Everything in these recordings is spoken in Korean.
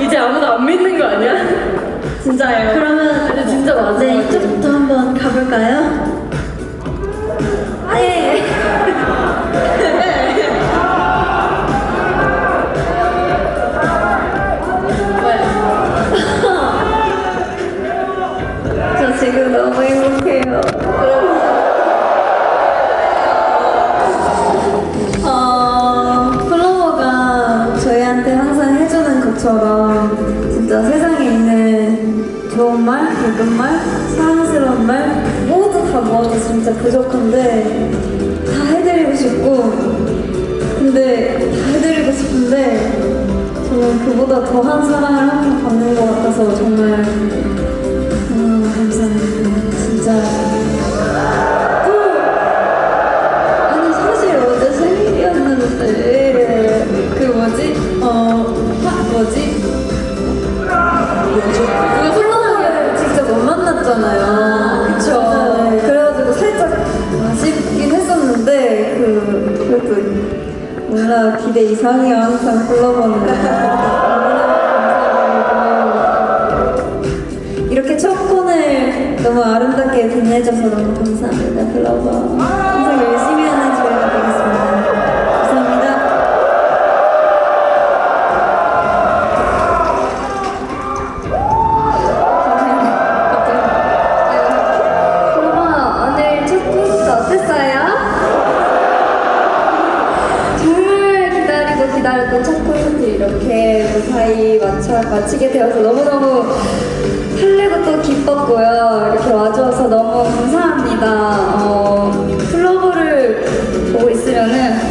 이제 아무도 안 믿는 거 아니야? 진짜예요. 그러면 진짜 맞아요. 네, 이쪽부터 한번 가볼까요? 모아도 진짜 부족한데 다 해드리고 싶고 근데 다 해드리고 싶은데 저는 그보다 더한 사랑을 항상 받는 것 같아서 정말 음, 감사합니다. 진짜 그 그래도 몰라 기대 이상이야 항상 플로버는. 이렇게 첫 콘을 너무 아름답게 빛내줘서 너무 감사합니다, 플로버. 항상 열심히 무사히 마쳐, 마치게 되어서 너무너무 설레고 또 기뻤고요. 이렇게 와주셔서 너무 감사합니다. 어, 플로버를 보고 있으면은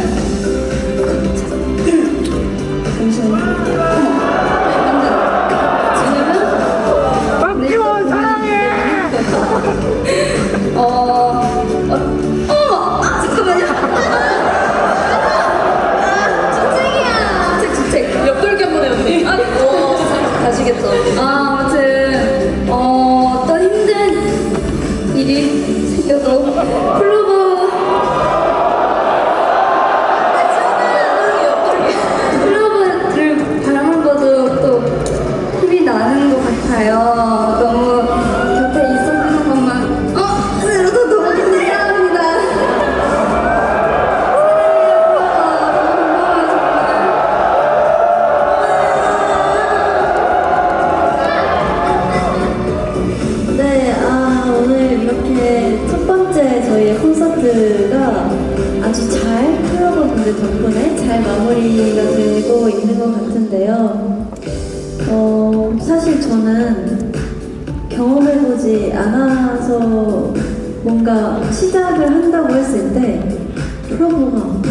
아주 잘 플로버분들 덕분에 잘 마무리가 되고 있는 것 같은데요. 어, 사실 저는 경험해보지 않아서 뭔가 시작을 한다고 했을 때 플로버가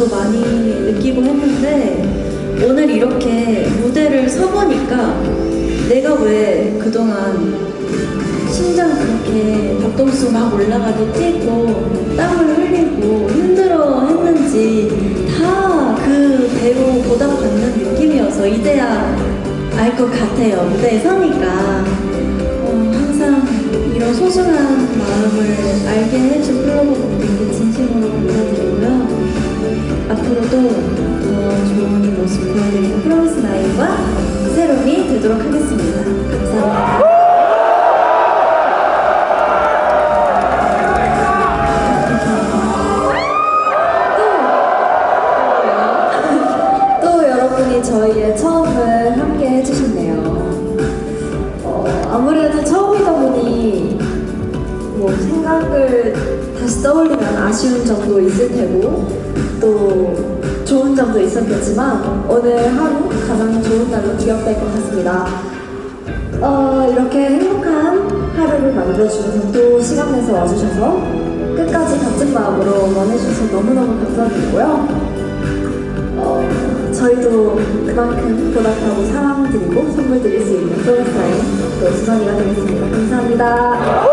감정도 많이 느끼고 했는데 오늘 이렇게 무대를 서보니까 내가 왜 그동안 심장 그렇게 박동수 막 올라가도 뛰고 땀을 흘리고 힘들어 했는지 다 그 배로 보답받는 느낌이어서 이제야 알 것 같아요. 무대에 서니까 어, 항상 이런 소중한 마음을 알게 해준 플로버분들께 진심으로 감사드리고요. 앞으로도 더 좋은 모습 보여드리는 프로미스 나인과 새롬이 되도록 하겠습니다. 감사합니다. 저희의 처음을 함께 해주셨네요. 어, 아무래도 처음이다 보니 뭐 생각을 다시 떠올리면 아쉬운 점도 있을 테고 또 좋은 점도 있었겠지만 오늘 하루 가장 좋은 날로 기억될 것 같습니다. 어, 이렇게 행복한 하루를 만들어주셔서 또 시간 내서 와주셔서 끝까지 같은 마음으로 원해주셔서 너무너무 감사드리고요. 어, 저희도 그만큼 보답하고 사랑드리고 선물 드릴 수 있는 프로그램 또 수선이가 되겠습니다. 감사합니다.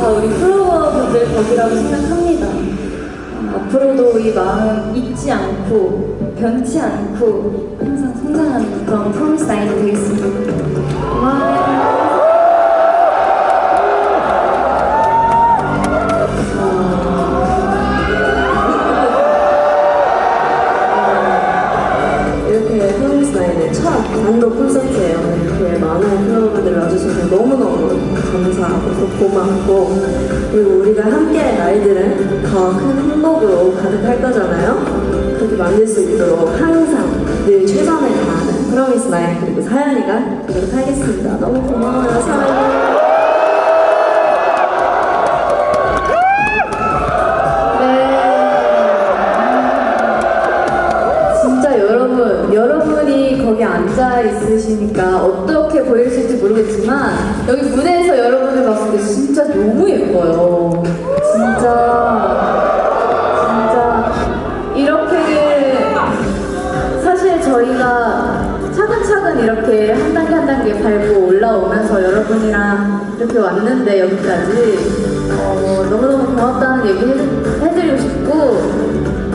다 우리 플로워분들 덕이라고 생각합니다. 어, 앞으로도 이 마음 잊지 않고 변치 않고 항상 성장하는 그런 프로미스 나인이 되겠습니다. 또 고맙고 그리고 우리가 함께할 날들은 더 큰 행복으로 가득할 거잖아요. 그렇게 만들 수 있도록 항상 늘 최선을 다하는 프로미스 나인 그리고 사연이가 되도록 하겠습니다. 너무 고마워요, 사연이. 여러분이 거기 앉아 있으시니까 어떻게 보이실지 모르겠지만 여기 무대 때 진짜 너무 예뻐요. 진짜, 진짜. 이렇게 사실 저희가 차근차근 이렇게 한 단계 한 단계 밟고 올라오면서 여러분이랑 이렇게 왔는데 여기까지. 어, 너무너무 고맙다는 얘기 해, 해드리고 싶고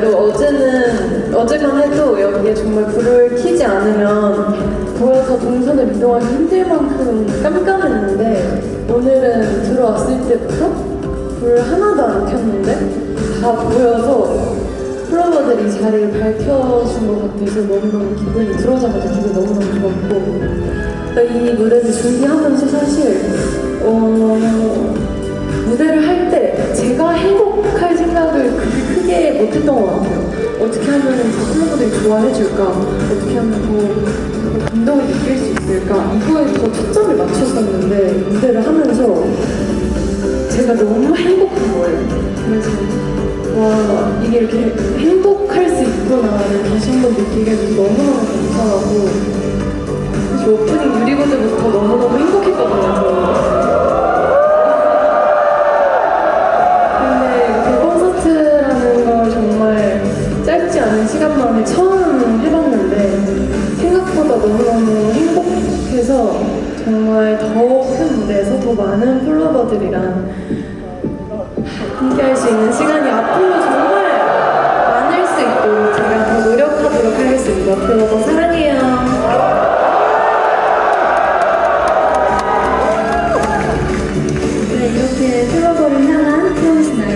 대로 어제는 어제만 해도 여기에 정말 불을 켜지 않으면 보여서 동선을 이동하기 힘들 만큼 깜깜했는데 오늘은 들어왔을 때부터 불 하나도 안 켰는데 다 보여서 플로버들이 자리를 밝혀준 것 같아서 너무너무 기분이 들어오자마자 기분이 너무너무 좋았고 이 무대를 준비하면서 사실 어, 무대를 할 때 제가 행복할 생각을 그렇게 크게 못했던 것 같아요. 어떻게 하면 더 플로버들이 좋아해 줄까? 어떻게 하면 더, 더 감동을 느낄 수 있을까? 이거에 더 초점을 맞췄었는데 무대를 하면서 제가 너무 행복한 거예요. 그래서 와 이게 이렇게 행복할 수 있구나를 다시 한번 느끼게 돼서 너무너무 감사하고 오프닝 유리보드부터 너무너무 더 큰 무대에서 더 많은 플로버들이랑 함께 할 수 있는 시간이 앞으로 정말 많을 수 있도록 제가 더 노력하도록 하겠습니다. 플로버 사랑해요.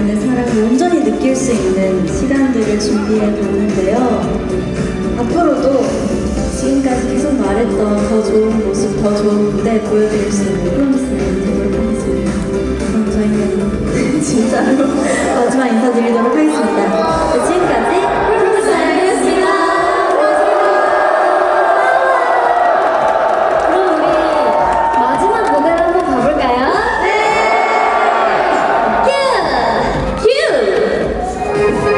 네, 사랑을 온전히 느낄 수 있는 시간들을 준비해 봤는데 말했던 더 좋은 모습, 더 좋은 무대 보여드릴 수 있는 프로미스 나인 되도록 하겠습니다. 그럼 저희는 진짜로 마지막 인사드리도록 하겠습니다.